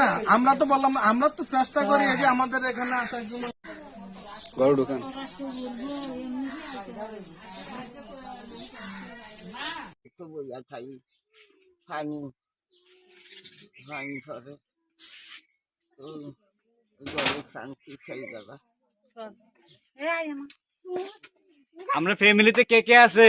না আমরা তো বললাম না, আমরা তো চেষ্টা করি যে আমাদের এখানে আসার জন্য। ঘর ঢুকান। পানি পানি করে শান্তি দাদা আমরা ফ্যামিলিতে কে কে আছে?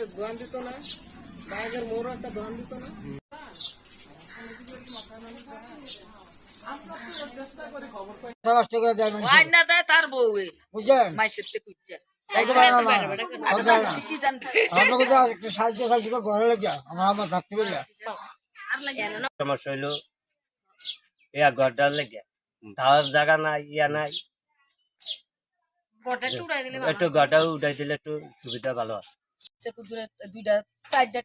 একটু সাহায্য সাহায্য করে ঘরে লেগে আমার আমার থাকতে পারি না। আর লাগে না সমস্যা হইল ইয়া ঘরটার লেগে। খাওয়ার জায়গা নাই ইয়া নাই। একটু ঘরটা উঠাই দিলে একটু সুবিধা ভালো হয়।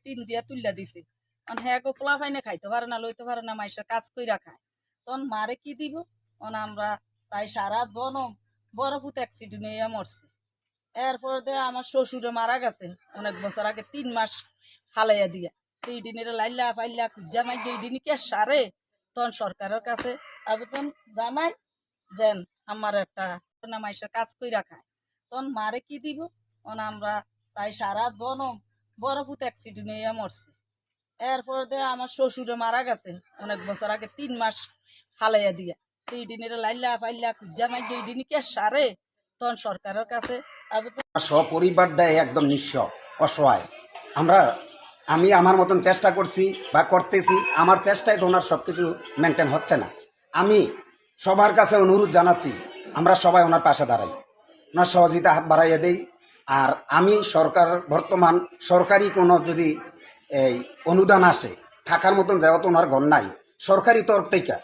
টিন দিয়া দিছে। হ্যাঁ খাইতে পারে না, লইতে পারে না কাজ কইরা খায়। মারে কি আমরা তাই মরছে। আমার শ্বশুরে মারা গেছে অনেক বছর আগে, তিন মাস হালাইয়া দিয়া। দুই দিনের লাইলা ফাইলা খুঁজা মাই দুই দিন কে সারে? তখন সরকারের কাছে আবেদন জানাই, যেন আমার একটা মাইসের কাজ কইরা খায়। তখন মারে কি দিব? আমরা তাই সারা জনম বড় পুত অ্যাক্সিডেন্ট হইয়া মরছে। এরপর দে আমার শ্বশুরে মারা গেছে অনেক বছর আগে, তিন মাস হালাইয়া দিয়া। দুই দিনের লাইলা ফাইলা খুঁজা মাই দুই দিন কে সারে? তখন সরকারের কাছে সপরিবারটাই একদম নিঃস্ব, অসহায়। আমরা, আমি আমার মতন চেষ্টা করছি বা করতেছি, আমার চেষ্টায় তো ওনার সব কিছু মেনটেন হচ্ছে না। আমি সবার কাছে অনুরোধ জানাচ্ছি, আমরা সবাই ওনার পাশে দাঁড়াই। ওনার সহযোগিতা হাত বাড়াইয়া দেই। আর আমি সরকার, বর্তমান সরকারি কোনো যদি এই অনুদান আসে, থাকার মতন যেহেতু ওনার ঘর নাই, সরকারি তরফ থেকে